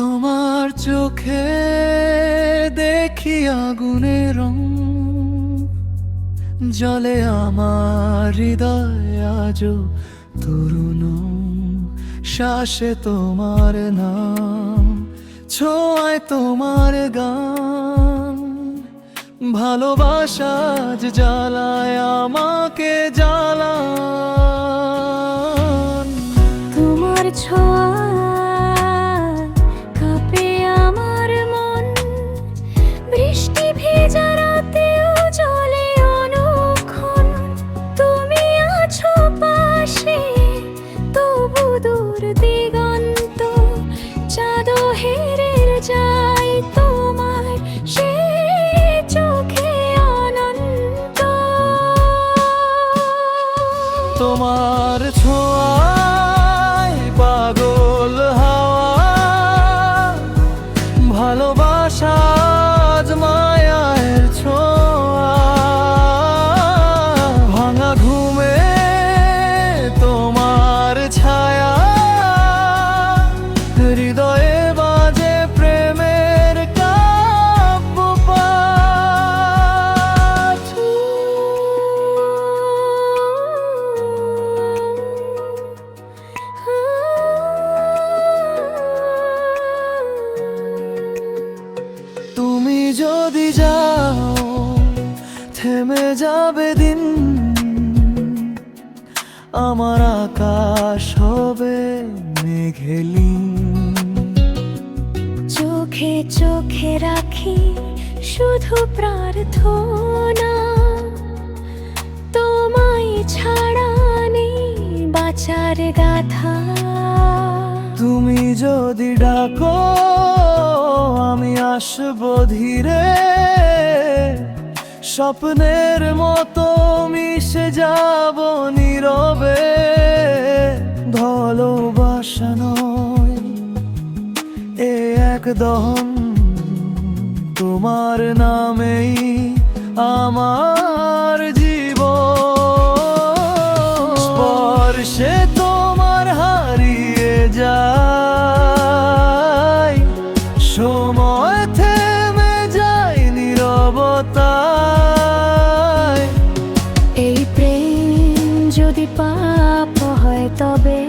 তোমার চোখে দেখি আগুনের রং। জলে আমার হৃদয় আজও তরুণ। শ্বাসে তোমার নাম, ছোঁয়ায় তোমার গান। ভালোবাসা জ্বালায় আমাকে জ্বালান ഒരു যদি যাও থেমে যাবে দিন। আমার আকাশ হবে মেঘেলিন চোখে চোখে রাখি শুধু প্রার্থনা। তোমায় ছাড়া নেই বাঁচার গাথা। তুমি যদি ডাকো আসব ধীরে স্বপ্নের মতো মিশে যাব নীরবে ভালোবাসা নয়। এ একদম তোমার নামেই আমার tobe